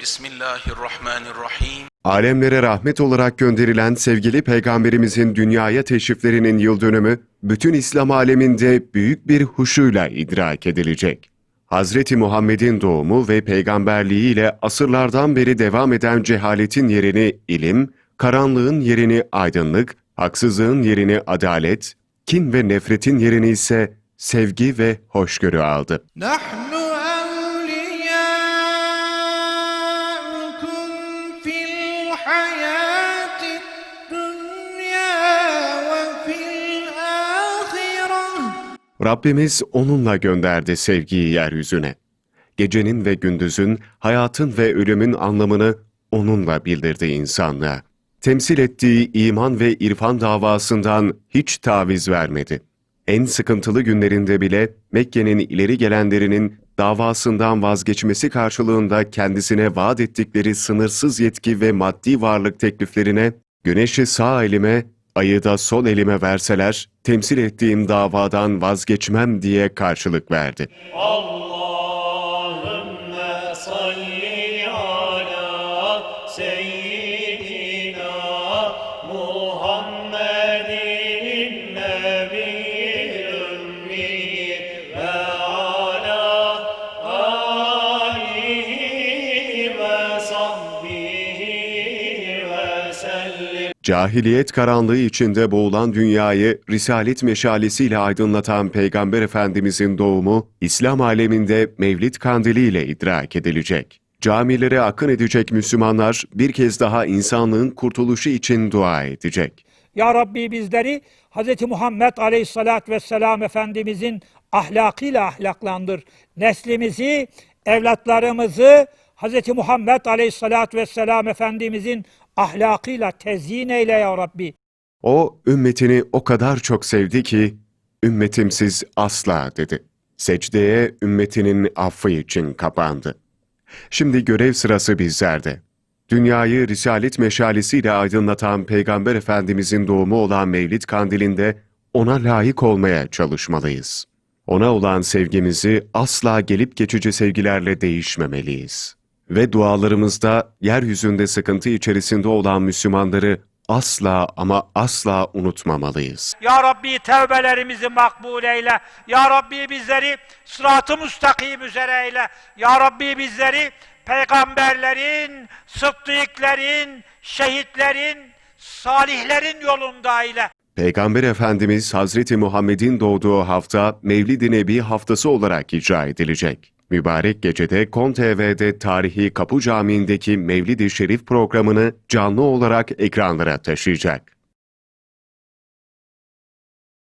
Bismillahirrahmanirrahim. Alemlere rahmet olarak gönderilen sevgili peygamberimizin dünyaya teşriflerinin yıl dönümü bütün İslam aleminde büyük bir huşuyla idrak edilecek. Hazreti Muhammed'in doğumu ve peygamberliğiyle asırlardan beri devam eden cehaletin yerini ilim, karanlığın yerini aydınlık, haksızlığın yerini adalet, kin ve nefretin yerini ise sevgi ve hoşgörü aldı. Nahnu Rabbimiz onunla gönderdi sevgiyi yeryüzüne. Gecenin ve gündüzün, hayatın ve ölümün anlamını onunla bildirdi insanlığa. Temsil ettiği iman ve irfan davasından hiç taviz vermedi. En sıkıntılı günlerinde bile Mekke'nin ileri gelenlerinin davasından vazgeçmesi karşılığında kendisine vaat ettikleri sınırsız yetki ve maddi varlık tekliflerine güneşi sağ elime, ayı da sol elime verseler temsil ettiğim davadan vazgeçmem diye karşılık verdi. Allahümme salli ala seyyidina Cahiliyet karanlığı içinde boğulan dünyayı risalet meşalesiyle aydınlatan Peygamber Efendimizin doğumu, İslam aleminde Mevlid kandiliyle idrak edilecek. Camilere akın edecek Müslümanlar bir kez daha insanlığın kurtuluşu için dua edecek. Ya Rabbi bizleri Hz. Muhammed Aleyhisselatü Vesselam Efendimizin ahlakıyla ahlaklandır. Neslimizi, evlatlarımızı Hz. Muhammed Aleyhisselatü Vesselam Efendimizin ahlakıyla tezyin eyle ya Rabbi. O ümmetini o kadar çok sevdi ki, ümmetimsiz asla dedi. Secdeye ümmetinin affı için kapandı. Şimdi görev sırası bizlerde. Dünyayı risalet meşalesiyle aydınlatan Peygamber Efendimizin doğumu olan Mevlid Kandili'nde ona layık olmaya çalışmalıyız. Ona olan sevgimizi asla gelip geçici sevgilerle değişmemeliyiz. Ve dualarımızda yeryüzünde sıkıntı içerisinde olan Müslümanları asla ama asla unutmamalıyız. Ya Rabbi tevbelerimizi makbul eyle. Ya Rabbi bizleri sırat-ı müstakim üzere eyle. Ya Rabbi bizleri peygamberlerin, sıddıklerin, şehitlerin, salihlerin yolunda eyle. Peygamber Efendimiz Hazreti Muhammed'in doğduğu hafta Mevlid-i Nebi haftası olarak icra edilecek. Mübarek gecede KON TV'de tarihi Kapı Camii'ndeki Mevlid-i Şerif programını canlı olarak ekranlara taşıyacak.